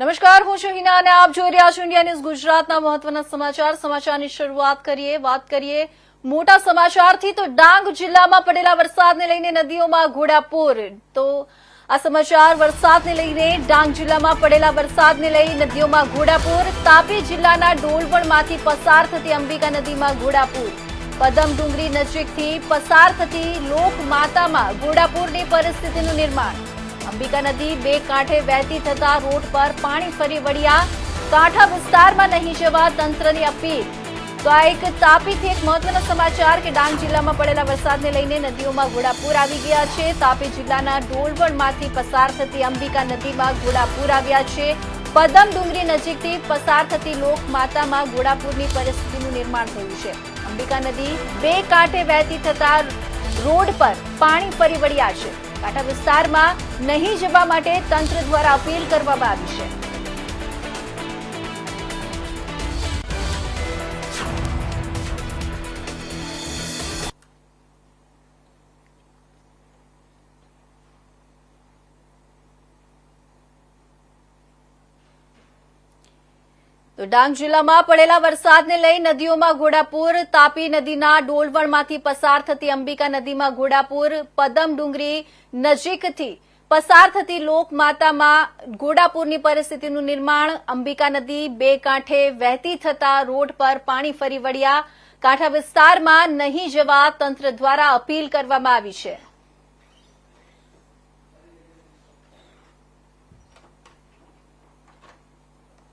નમસ્કાર, હું છું હિના અને આપ જોઈ રહ્યા છો ઇન્ડિયા ન્યૂઝ ગુજરાતના મહત્વના સમાચાર. સમાચારની શરૂઆત કરીએ, વાત કરીએ મોટા સમાચારથી. તો ડાંગ જિલ્લામાં પડેલા વરસાદને લઈને નદીઓમાં ઘોડાપૂર. તો આ સમાચાર, વરસાદને લઈને ડાંગ જિલ્લામાં પડેલા વરસાદને લઈ નદીઓમાં ઘોડાપૂર. તાપી જિલ્લાના ડોલવણમાંથી પસાર થતી અંબિકા નદીમાં ઘોડાપૂર. પદમ ડુંગરી નજીકથી પસાર થતી લોકમાતામાં ઘોડાપૂરની પરિસ્થિતિનું નિર્માણ. અંબિકા નદી બે કાંઠે વહેતી થતા રોડ પર પાણી ફરી વળ્યા. કાંઠા વિસ્તારમાં નહીં જવા તંત્રની અપીલ. તો આ એક તાપીથી એક મહત્વના સમાચાર કે ડાંગ જિલ્લામાં પડેલા વરસાદને લઈને નદીઓમાં ઘોડાપૂર આવી ગયા છે. તાપી જિલ્લાના ડોલવણમાંથી પસાર થતી અંબિકા નદીમાં ઘોડાપૂર આવ્યા છે. પદમ ડુંગરી નજીકથી પસાર થતી લોકમાતામાં ઘોડાપૂરની પરિસ્થિતિનું નિર્માણ થયું છે. અંબિકા નદી બે કાંઠે વહેતી થતા રોડ પર પાણી ફરી વળ્યા છે. કાંઠા વિસ્તારમાં નહીં જવા માટે તંત્ર દ્વારા અપીલ કરવામાં આવી છે. તો ડાંગ જિલ્લામાં પડેલા વરસાદને લઈ નદીઓમાં ઘોડાપુર, તાપી નદીના ડોલવણમાંથી પસાર થતી અંબિકા નદીમાં ઘોડાપુર, પદમ ડુંગરી નજીકથી પસાર થતી લોકમાતામાં ઘોડાપુરની પરિસ્થિતિનું નિર્માણ. અંબિકા નદી બે કાંઠે વહેતી થતા રોડ પર પાણી ફરી વળ્યા. કાંઠા વિસ્તારમાં નહીં જવા તંત્ર દ્વારા અપીલ કરવામાં આવી છે.